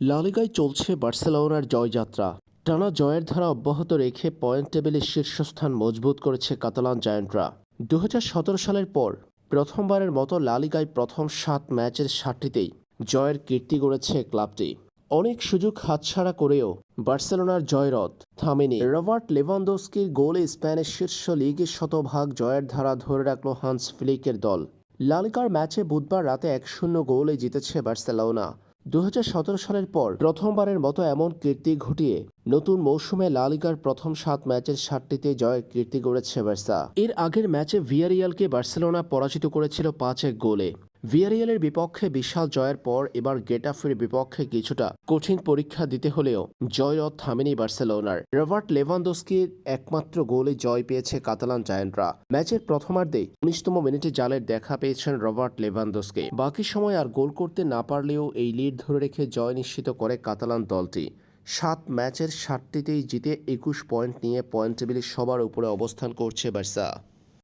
লালিগায় চলছে বার্সেলোনার জয়যাত্রা। টানা জয়ের ধারা অব্যাহত রেখে পয়েন্ট টেবিলের শীর্ষস্থান মজবুত করেছে কাতালান জায়ান্টরা। দু হাজার সতেরো সালের পর প্রথমবারের মতো লালিগায় প্রথম সাত ম্যাচের সাতটিতেই জয়ের কীর্তি গড়েছে ক্লাবটি। অনেক সুযোগ হাতছাড়া করেও বার্সেলোনার জয়রথ থামেনি। রবার্ট লেভানদোস্কির গোলে স্প্যানের শীর্ষ লিগের শতভাগ জয়ের ধারা ধরে রাখল হান্স ফ্লিকের দল। লালিকার ম্যাচে বুধবার রাতে এক শূন্য গোলে জিতেছে বার্সেলোনা। দু হাজার সতেরো সালের পর প্রথমবারের মতো এমন কীর্তি ঘটিয়ে নতুন মৌসুমে লালিগার প্রথম সাত ম্যাচের সাতটিতে জয়ের কীর্তি গড়েছে বার্সা। এর আগের ম্যাচে ভিয়ারিয়ালকে বার্সেলোনা পরাজিত করেছিল পাঁচ এক গোলে। ভিয়ারিয়ালের বিপক্ষে বিশাল জয়ের পর এবার গেটাফের বিপক্ষে কিছুটা কঠিন পরীক্ষা দিতে হলেও জয়রথ থামেনি বার্সেলোনার। রবার্ট লেভানদোস্কির একমাত্র গোলে জয় পেয়েছে কাতালান জায়ান্টরা। ম্যাচের প্রথমার্ধে উনিশতম মিনিটে জালের দেখা পেয়েছেন রবার্ট লেভানদোস্কি বাকি সময় আর গোল করতে না পারলেও এই লিড ধরে রেখে জয় নিশ্চিত করে কাতালান দলটি। সাত ম্যাচের সাতটিতেই জিতে একুশ পয়েন্ট নিয়ে পয়েন্ট টেবিলে সবার উপরে অবস্থান করছে বার্সা।